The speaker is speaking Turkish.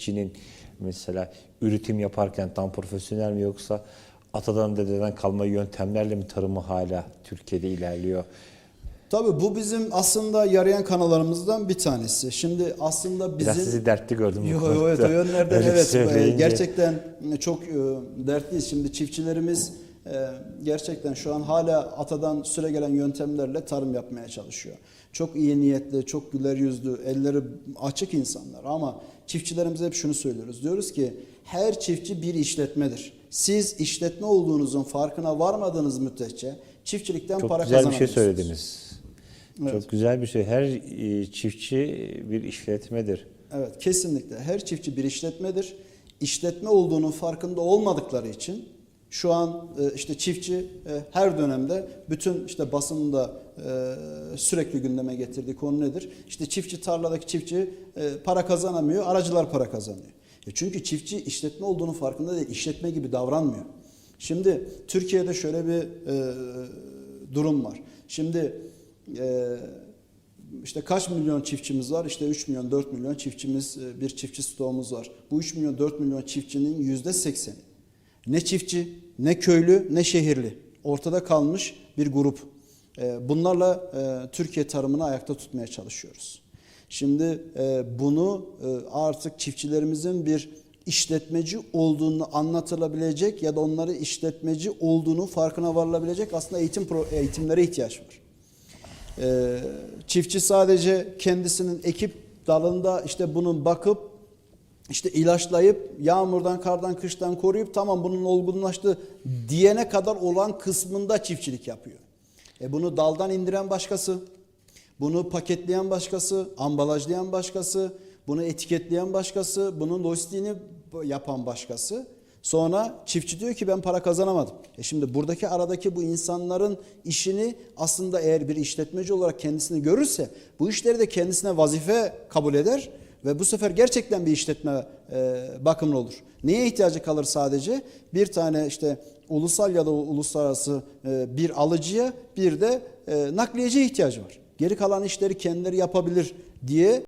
çiftçinin mesela üretim yaparken tam profesyonel mi yoksa atadan dededen kalma yöntemlerle mi tarımı hala Türkiye'de ilerliyor? Tabii bu bizim aslında yarayan kanallarımızdan bir tanesi. Şimdi aslında bizim... Biraz sizi dertli gördüm. bu Yo, konuda. evet o yönlerden Öyle evet söyleyince. gerçekten çok e, dertliyiz. Şimdi çiftçilerimiz gerçekten şu an hala atadan süre gelen yöntemlerle tarım yapmaya çalışıyor. Çok iyi niyetli, çok güler yüzlü, elleri açık insanlar ama çiftçilerimize hep şunu söylüyoruz. Diyoruz ki her çiftçi bir işletmedir. Siz işletme olduğunuzun farkına varmadığınız müddetçe çiftçilikten Çok para güzel bir şey kazanamıyorsunuz. söylediniz. Evet. Çok güzel bir şey. Her e, çiftçi bir işletmedir. Evet kesinlikle her çiftçi bir işletmedir. İşletme olduğunun farkında olmadıkları için şu an e, işte çiftçi e, her dönemde bütün işte basının da e, sürekli gündeme getirdiği konu nedir? İşte çiftçi tarladaki çiftçi para kazanamıyor, aracılar para kazanıyor. Çünkü çiftçi işletme olduğunun farkında değil, işletme gibi davranmıyor. Şimdi Türkiye'de şöyle bir durum var. Şimdi işte kaç milyon çiftçimiz var? İşte 3 milyon, 4 milyon çiftçimiz, bir çiftçi stoğumuz var. Bu 3 milyon, 4 milyon çiftçinin yüzde sekseni. Ne çiftçi, ne köylü, ne şehirli. Ortada kalmış bir grup. E, Bunlarla e, Türkiye tarımını ayakta tutmaya çalışıyoruz. Şimdi e, bunu e, artık çiftçilerimizin bir işletmeci olduğunu anlatılabilecek ya da onları işletmeci olduğunu farkına varılabilecek aslında eğitim eğitimlere ihtiyaç var. Ee, çiftçi sadece kendisinin ekip dalında işte bunun bakıp işte ilaçlayıp yağmurdan, kardan, kıştan koruyup tamam bunun olgunlaştı diyene kadar olan kısmında çiftçilik yapıyor. E bunu daldan indiren başkası, bunu paketleyen başkası, ambalajlayan başkası, bunu etiketleyen başkası, bunun lojistiğini yapan başkası. Sonra çiftçi diyor ki ben para kazanamadım. E şimdi buradaki aradaki bu insanların işini aslında eğer bir işletmeci olarak kendisini görürse bu işleri de kendisine vazife kabul eder ve bu sefer gerçekten bir işletme e, bakımlı olur. Neye ihtiyacı kalır sadece? Bir tane işte ulusal ya da uluslararası e, bir alıcıya bir de e, nakliyeciye ihtiyacı var. Geri kalan işleri kendileri yapabilir diye